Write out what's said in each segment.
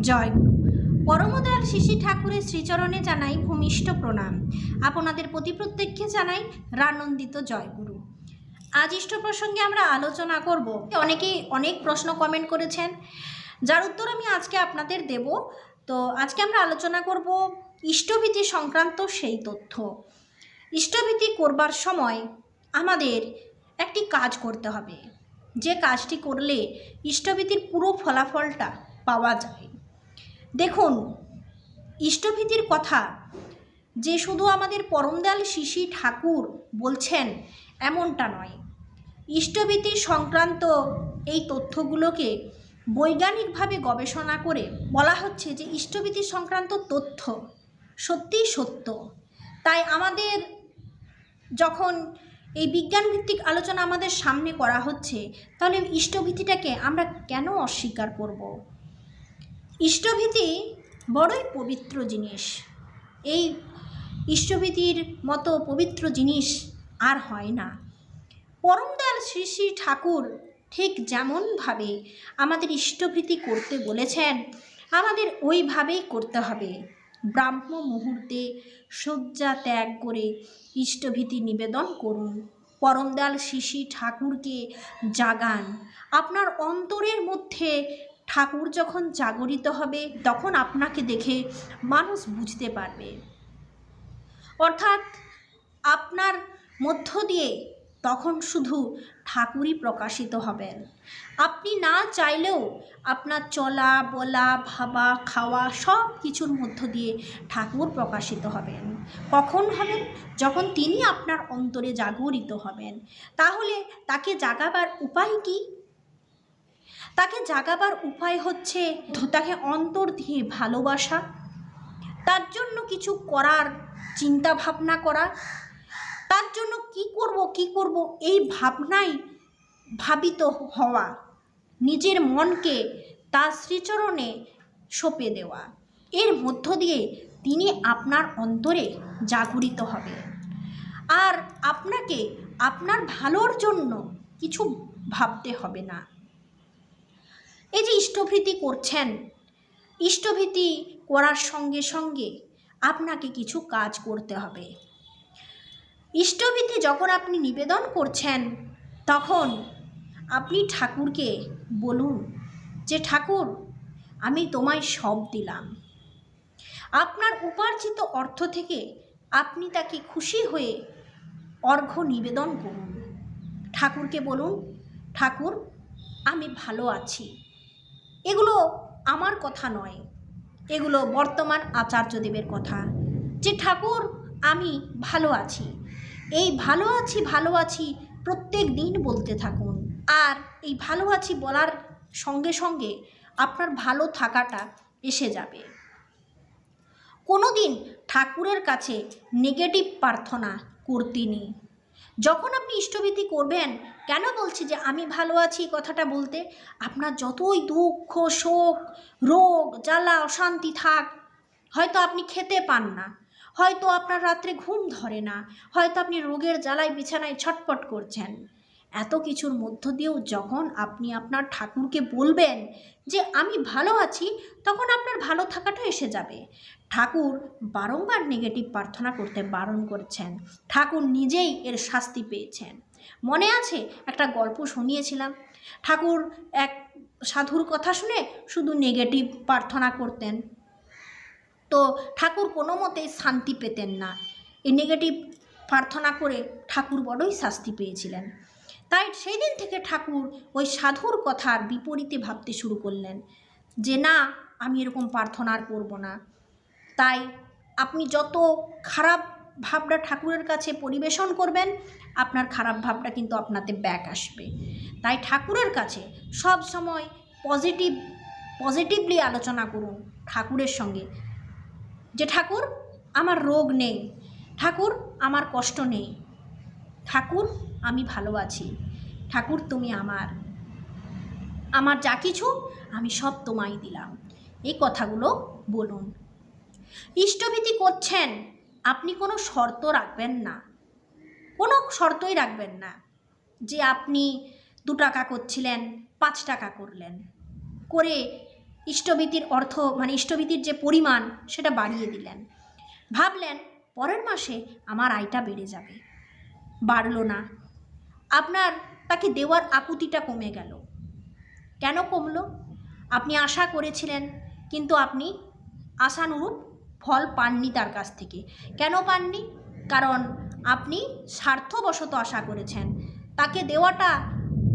জয়। পরমদয়াল শিশি ঠাকুরের শ্রীচরণে জানাই ভূমিষ্ঠ প্রণাম। আপনাদের প্রতি প্রত্যেককে জানাই রানন্দিত জয় গুরু। আজ ইষ্ট প্রসঙ্গে আমরা আলোচনা করব। অনেকেই অনেক প্রশ্ন কমেন্ট করেছেন। যার উত্তর আমি আজকে আপনাদের দেব। তো আজকে আমরা আলোচনা করব ইষ্টভীতি সংক্রান্ত সেই তথ্য। ইষ্টভীতি করবার সময় আমাদের একটি কাজ করতে হবে। যে কাজটি করলে ইষ্টভীতির পুরো ফলাফলটা পাওয়া যায়। দেখুন, ইষ্টভীতির কথা। যে শুধু আমাদের পরমদয়াল শিশি ঠাকুর বলছেন, এমনটা নয়। ইষ্টভীতি সংক্রান্ত এই তথ্যগুলোকে বৈজ্ঞানিকভাবে গবেষণা করে বলা হচ্ছে যে ইষ্টভীতি সংক্রান্ত তথ্য সত্যিই সত্য। তাই আমাদের যখন এই বিজ্ঞানভিত্তিক আলোচনা আমাদের সামনে করা হচ্ছে, তাহলে ইষ্টভীতিটাকে আমরা কেন অস্বীকার করব? ইষ্টভীতি বড়ই পবিত্র জিনিস। এই ইষ্টভীতির মতো পবিত্র জিনিস আর হয় না। পরমদয়াল শ্রী শ্রী ঠাকুর ঠিক যেমনভাবে আমাদের ইষ্টভীতি করতে বলেছেন, আমাদের ওইভাবেই করতে হবে। ব্রাহ্ম মুহূর্তে শয্যা ত্যাগ করে ইষ্টভীতি নিবেদন করুন। পরমদয়াল শিশি ঠাকুরকে জাগান। আপনার অন্তরের মধ্যে ঠাকুর যখন জাগরিত হবে, তখন আপনাকে দেখে মানুষ বুঝতে পারবে। অর্থাৎ আপনার মধ্য দিয়ে তখন শুধু ঠাকুরই প্রকাশিত হবেন। আপনি না চাইলেও আপনার চলা, বলা, ভাবা, খাওয়া সব কিছুর মধ্য দিয়ে ঠাকুর প্রকাশিত হবেন। কখন হবেন? যখন তিনি আপনার অন্তরে জাগরিত হবেন। তাহলে তাকে জাগাবার উপায় কি? তাকে জাগাবার উপায় হচ্ছে তাকে অন্তর দিয়ে ভালোবাসা। তার জন্য কিছু করার চিন্তা ভাবনা করা। তার জন্য কি করব কি করব, এই ভাবনাই ভাবিত হওয়া। নিজের মনকে তার শ্রীচরণে সঁপে দেওয়া। এর মধ্য দিয়ে তিনি আপনার অন্তরে জাগরিত হবে। আর আপনাকে আপনার ভালোর জন্য কিছু ভাবতে হবে না। এই যে ইষ্টভীতি করছেন, ইষ্টভীতি করার সঙ্গে সঙ্গে আপনাকে কিছু কাজ করতে হবে। ইষ্টভীতি যখন আপনি নিবেদন করছেন, তখন আপনি ঠাকুরকে বলুন যে, ঠাকুর, আমি তোমায় সব দিলাম। আপনার উপার্জিত অর্থ থেকে আপনি তাকে খুশি হয়ে অর্ঘ্য নিবেদন করুন। ঠাকুরকে বলুন, ঠাকুর, আমি ভালো আছি। এগুলো আমার কথা নয়। এগুলো বর্তমান আচার্যদেবের কথা। যে ঠাকুর আমি ভালো আছি, এই ভালো আছি ভালো আছি প্রত্যেক দিন বলতে থাকুন। আর এই ভালো আছি বলার সঙ্গে সঙ্গে আপনার ভালো থাকাটা এসে যাবে। কোনো দিন ঠাকুরের কাছে নেগেটিভ প্রার্থনা করতে নেই। যখন আপনি ইষ্টভীতি করবেন, কেন বলছি যে আমি ভালো আছি কথাটা বলতে? আপনার যতই দুঃখ, শোক, রোগ, জ্বালা, অশান্তি থাক, হয়তো আপনি খেতে পান না, হয়তো আপনার রাত্রে ঘুম ধরে না, হয়তো আপনি রোগের জ্বালায় বিছানায় ছটপট করছেন। এত কিছুর মধ্য দিয়েও যখন আপনি আপনার ঠাকুরকে বলবেন যে, আমি ভালো আছি, তখন আপনার ভালো থাকাটা এসে যাবে। ঠাকুর বারংবার নেগেটিভ প্রার্থনা করতে বারণ করছেন। ঠাকুর নিজেই এর শাস্তি পেয়েছেন। মনে আছে? একটা গল্প শুনিয়েছিলাম। ঠাকুর এক সাধুর কথা শুনে শুধু নেগেটিভ প্রার্থনা করতেন। তো ঠাকুর কোনো মতেই শান্তি পেতেন না। এই নেগেটিভ প্রার্থনা করে ঠাকুর বড়ই শাস্তি পেয়েছিলেন। তাই সেই দিন থেকে ঠাকুর ওই সাধুর কথার বিপরীতে ভাবতে শুরু করলেন যে, না, আমি এরকম প্রার্থনা আর করব না। তাই আপনি যত খারাপ ভাবটা ঠাকুরের কাছে পরিবেশন করবেন, আপনার খারাপ ভাবটা কিন্তু আপনাতে ব্যাক আসবে। তাই ঠাকুরের কাছে সব সময় পজিটিভ পজিটিভলি আলোচনা করুন ঠাকুরের সঙ্গে। যে, ঠাকুর, আমার রোগ নেই। ঠাকুর, আমার কষ্ট নেই। ঠাকুর আমি ভালো আছি। ঠাকুর, তুমি আমার। আমার যা কিছু, আমি সব তোমায় দিলাম। এই কথাগুলো বলুন। ইষ্টভীতি করছেন, আপনি কোনো শর্ত রাখবেন না। কোনো শর্তই রাখবেন না যে আপনি দু টাকা করছিলেন, পাঁচ টাকা করলেন। করে ইষ্টভীতির অর্থ মানে ইষ্টভীতির যে পরিমাণ, সেটা বাড়িয়ে দিলেন। ভাবলেন, পরের মাসে আমার আয়টা বেড়ে যাবে। বাড়লো না। আপনার তাকে দেওয়ার আকুতিটা কমে গেল। কেন কমলো? আপনি আশা করেছিলেন, কিন্তু আপনি আশানুরূপ ফল পাননি তার কাছ থেকে। কেন পাননি? কারণ আপনি স্বার্থবশত আশা করেছেন। তাকে দেওয়াটা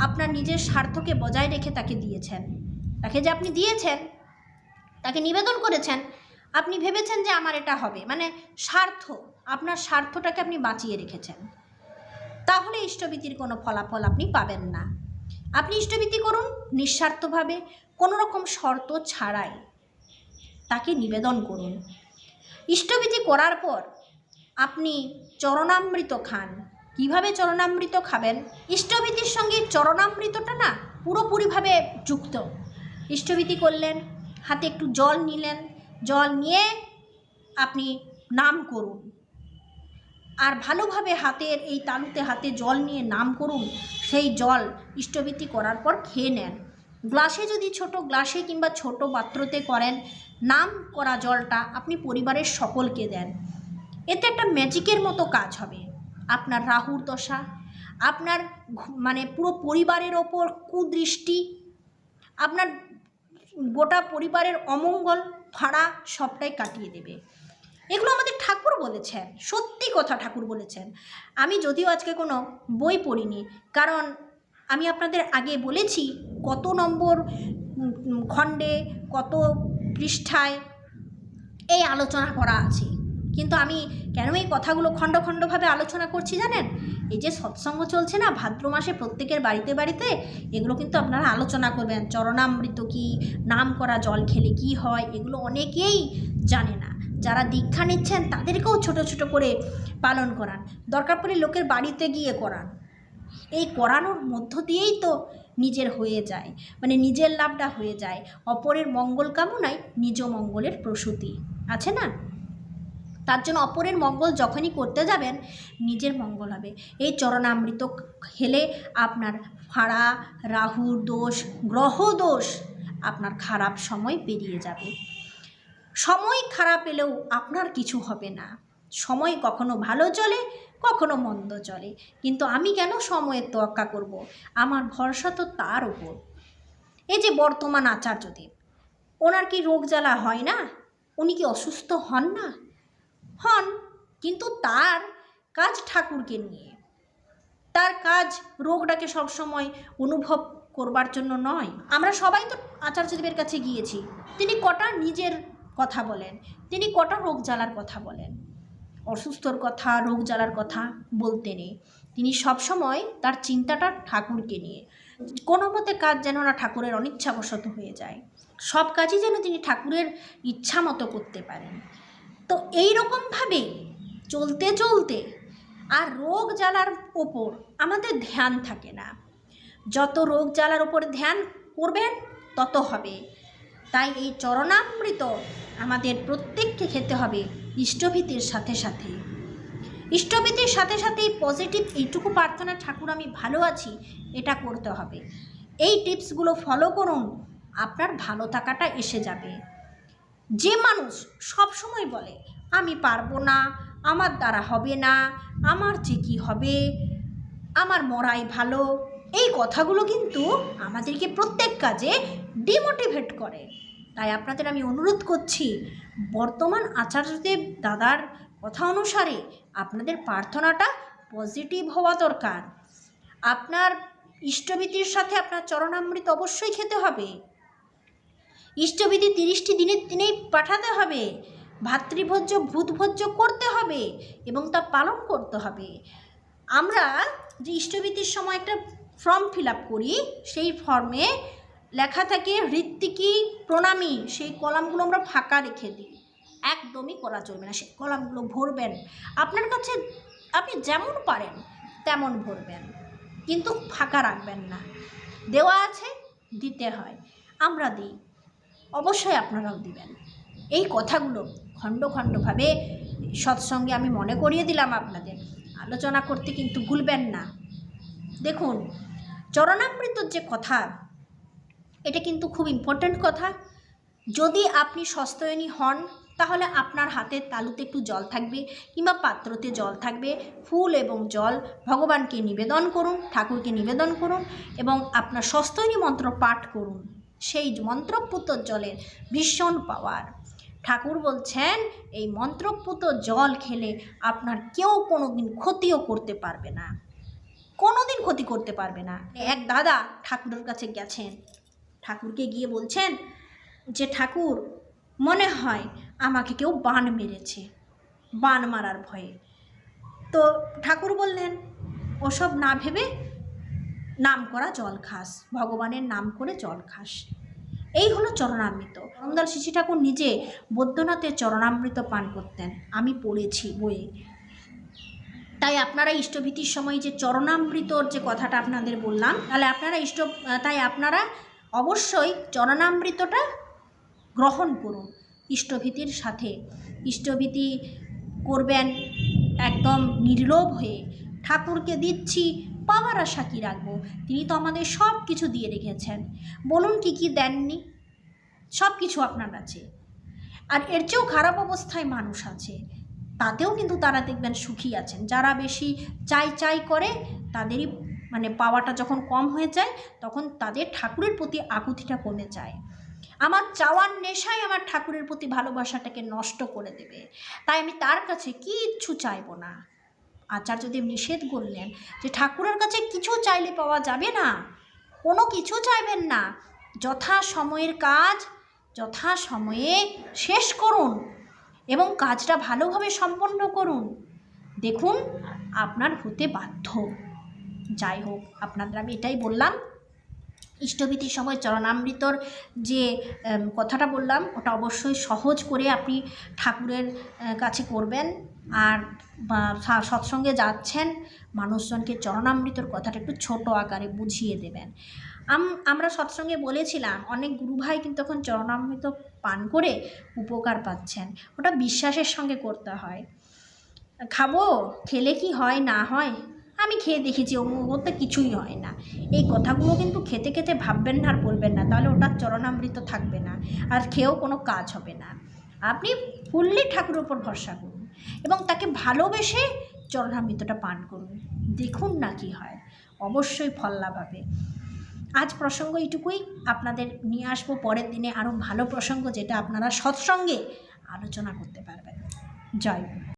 আপনার নিজের স্বার্থকে বজায় রেখে তাকে দিয়েছেন। তাকে যে আপনি দিয়েছেন, তাকে নিবেদন করেছেন, আপনি ভেবেছেন যে আমার এটা হবে। মানে স্বার্থ, আপনার স্বার্থটাকে আপনি বাঁচিয়ে রেখেছেন। তাহলে ইষ্টভীতির কোনো ফলাফল আপনি পাবেন না। আপনি ইষ্টভীতি করুন নিঃস্বার্থভাবে কোনো রকম শর্ত ছাড়াই তাকে নিবেদন করুন। ইষ্টভীতি করার পর আপনি চরণামৃত খান। কীভাবে চরণামৃত খাবেন? ইষ্টভীতির সঙ্গে চরণামৃতটা না পুরোপুরিভাবে যুক্ত। ইষ্টভীতি করলেন, হাতে একটু জল নিলেন। জল নিয়ে আপনি নাম করুন। আর ভালোভাবে হাতের এই তালুতে হাতে জল নিয়ে নাম করুন, সেই জল ইষ্টভীতি করার পর খেয়ে নেন। গ্লাসে যদি ছোট গ্লাসে কিংবা ছোট পাত্রতে করেন, নাম করা জলটা আপনি পরিবারের সকলকে দেন। এতে একটা ম্যাজিকের মতো কাজ হবে। আপনার রাহুর দশা, আপনার মানে পুরো পরিবারের ওপর কুদৃষ্টি, আপনার গোটা পরিবারের অমঙ্গল ফাড়া সবটাই কাটিয়ে দেবে। এগুলো আমাদের ঠাকুর বলেছেন, সত্যি কথা ঠাকুর বলেছেন। আমি যদিও আজকে কোনো বই পড়িনি, কারণ আমি আপনাদের আগে বলেছি কত নম্বর খণ্ডে কত পৃষ্ঠায় এই আলোচনা করা আছে। কিন্তু আমি কেন এই কথাগুলো খণ্ড খণ্ডভাবে আলোচনা করছি জানেন? এই যে সৎসঙ্গ চলছে না, ভাদ্র মাসে প্রত্যেকের বাড়িতে বাড়িতে, এগুলো কিন্তু আপনারা আলোচনা করবেন। চরণামৃত কি, নাম করা জল খেলে কি হয়, এগুলো অনেকেই জানে না। যারা দীক্ষা নিচ্ছেন তাদেরকেও ছোট ছোট করে পালন করান। দরকার পড়লে লোকের বাড়িতে গিয়ে করান। এই করানোর মধ্য দিয়েই তো নিজের হয়ে যায়। মানে নিজের লাভটা হয়ে যায়। অপরের মঙ্গল কামনায় নিজ মঙ্গলের প্রসূতি। আছে না? তার জন্য অপরের মঙ্গল যখনই করতে যাবেন, নিজের মঙ্গল হবে। এই চরণামৃত খেলে আপনার ফাড়া, রাহুর দোষ, গ্রহ দোষ আপনার খারাপ সময় পেরিয়ে যাবে। সময় খারাপ এলেও আপনার কিছু হবে না। সময় কখনো ভালো চলে, কখনো মন্দ চলে। কিন্তু আমি কেন সময়ের তোয়াক্কা করব? আমার ভরসা তো তার উপর। এই যে বর্তমান আচার্যদেব, ওনার কি রোগ জ্বালা হয় না? উনি কি অসুস্থ হন না? হন, কিন্তু তার কাজ ঠাকুরকে নিয়ে। তার কাজ রোগটাকে সবসময় অনুভব করবার জন্য নয়। আমরা সবাই তো আচার্যদেবের কাছে গিয়েছি। তিনি কটা নিজের কথা বলেন। তিনি কটা রোগ জ্বালার কথা বলেন? অসুস্থর কথা, রোগ জ্বালার কথা বলতে নেই। তিনি সবসময় তার চিন্তাটা ঠাকুরকে নিয়ে। কোনো মতে কাজ যেন না ঠাকুরের অনিচ্ছাবশত হয়ে যায়। সব কাজই যেন তিনি ঠাকুরের ইচ্ছা মতো করতে পারেন। তো এই রকমভাবে চলতে চলতে আর রোগ জ্বালার ওপর আমাদের ধ্যান থাকে না। যত রোগ জ্বালার ওপর ধ্যান করবেন, তত হবে। তাই এই চরণামৃত আমাদের প্রত্যেককে খেতে হবে ইষ্টভীতির সাথে সাথে। ইষ্টভীতির সাথে সাথে পজিটিভ এইটুকু প্রার্থনা ঠাকুর আমি ভালো আছি, এটা করতে হবে। এই টিপসগুলো ফলো করুন, আপনার ভালো থাকাটা এসে যাবে। যে মানুষ সব সময় বলে, আমি পারব না, আমার দ্বারা হবে না, আমার যে কী হবে, আমার মরাই ভালো। এই কথাগুলো কিন্তু আমাদেরকে প্রত্যেক কাজে ডিমোটিভেট করে। তাই আপনাদের আমি অনুরোধ করছি, বর্তমান আচার্যদেব দাদার কথা অনুসারে আপনাদের প্রার্থনাটা পজিটিভ হওয়া দরকার। আপনার ইষ্টভীতির সাথে আপনার চরণামৃত অবশ্যই খেতে হবে। ইষ্টবিধি তিরিশটি দিনের দিনেই পাঠাতে হবে। ভাতৃভোজ্য, ভূতভোজ্য করতে হবে এবং তা পালন করতে হবে। আমরা যে ইষ্টবিধির সময় একটা ফর্ম ফিল করি, সেই ফর্মে লেখা থাকে ঋত্বিকি প্রণামী। সেই কলামগুলো আমরা ফাঁকা রেখে দিই। একদমই করা চলবে না। সেই কলামগুলো ভরবেন। আপনার কাছে আপনি যেমন পারেন তেমন ভরবেন। কিন্তু ফাঁকা রাখবেন না। দেওয়া আছে, দিতে হয়। আমরা দিই। অবশ্যই আপনারাও দিবেন। এই কথাগুলো খণ্ড খণ্ডভাবে সৎসঙ্গে আমি মনে করিয়ে দিলাম আপনাদের। আলোচনা করতে কিন্তু ভুলবেন না। দেখুন চরণামৃতর যে কথা এটা কিন্তু খুব ইম্পর্ট্যান্ট কথা। যদি আপনি সস্তয়নী হন, তাহলে আপনার হাতের তালুতে একটু জল থাকবে কিংবা পাত্রতে জল থাকবে। ফুল এবং জল ভগবানকে নিবেদন করুন, ঠাকুরকে নিবেদন করুন এবং আপনার সস্তয়নী মন্ত্র পাঠ করুন। সেই মন্ত্রপুত জলের ভীষণ পাওয়ার ঠাকুর বলছেন, এই মন্ত্রপুত জল খেলে আপনার কেউ কোনো দিন ক্ষতিও করতে পারবে না। কোনো দিন ক্ষতি করতে পারবে না। এক দাদা ঠাকুরের কাছে গেছেন ঠাকুরকে গিয়ে বলছেন যে, ঠাকুর, মনে হয় আমাকে কেউ বান মেরেছে, বান মারার ভয়ে। তো ঠাকুর বললেন, ওসব না ভেবে নাম করা জল খাস, ভগবানের নাম করে জল খাস। এই হলো চরণামৃত। রমদাল শিশি ঠাকুর নিজে বৈদ্যনাথের চরণামৃত পান করতেন। আমি পড়েছি বইয়ে। তাই আপনারা ইষ্টভীতির সময় যে চরণামৃতর যে কথাটা আপনাদের বললাম, তাহলে আপনারা ইষ্ট, তাই আপনারা অবশ্যই চরণামৃতটা গ্রহণ করুন ইষ্টভীতির সাথে। ইষ্টভীতি করবেন একদম নির্লোভ হয়ে। ঠাকুরকে দিচ্ছি পাওয়ার আশা কী রাখব? তিনি তো আমাদের সব কিছু দিয়ে রেখেছেন। বলুন কি কি দেননি? সব কিছু আপনার আছে আর এর চেয়েও খারাপ অবস্থায় মানুষ আছে। তাতেও কিন্তু তারা দেখবেন সুখী আছেন। যারা বেশি চাই চাই করে, তাদেরই মানে পাওয়াটা যখন কম হয়ে যায়, তখন তাদের ঠাকুরের প্রতি আকুতিটা কমে যায়। আমার চাওয়ার নেশাই আমার ঠাকুরের প্রতি ভালোবাসাটাকে নষ্ট করে দেবে। তাই আমি তার কাছে কিচ্ছু চাইব না। আচার্যদেব নিষেধ করলেন যে, ঠাকুরের কাছে কিছু চাইলে পাওয়া যাবে না। কোনো কিছু চাইবেন না। যথা সময়ের কাজ, যথা সময়ে শেষ করুন এবং কাজটা ভালোভাবে সম্পন্ন করুন। দেখুন, আপনার হতে বাধ্য। যাই হোক, আপনাদের আমি এটাই বললাম। ইষ্টভীতির সময় চরণামৃতর যে কথাটা বললাম, ওটা অবশ্যই সহজ করে আপনি ঠাকুরের কাছে করবেন। আর সৎসঙ্গে যাচ্ছেন, মানুষজনকে চরণামৃতর কথাটা একটু ছোট আকারে বুঝিয়ে দেবেন। আম, আমরা সৎসঙ্গে বলেছিলাম, অনেক গুরুভাই কিন্তু এখন চরণামৃত পান করে উপকার পাচ্ছেন। ওটা বিশ্বাসের সঙ্গে করতে হয়। খাব, খেলে কি হয়, না হয়? আমি খেয়ে দেখেছি অমুক ওতে কিছুই হয় না। এই কথাগুলো কিন্তু খেতে খেতে ভাববেন না আর বলবেন না, তাহলে ওটা চরণামৃত থাকবে না, আর খেয়েও কোনো কাজ হবে না। আপনি ফুললি ঠাকুরের উপর ভরসা করুন এবং তাকে ভালোবেসে চরণামৃতটা পান করুন। দেখুন না কি হয়, অবশ্যই ফল লাভ হবে। আজ প্রসঙ্গ এইটুকুই, আপনাদের নিয়ে আসব পরের দিনে আরও ভালো প্রসঙ্গ যেটা আপনারা সৎসঙ্গে আলোচনা করতে পারবেন। জয়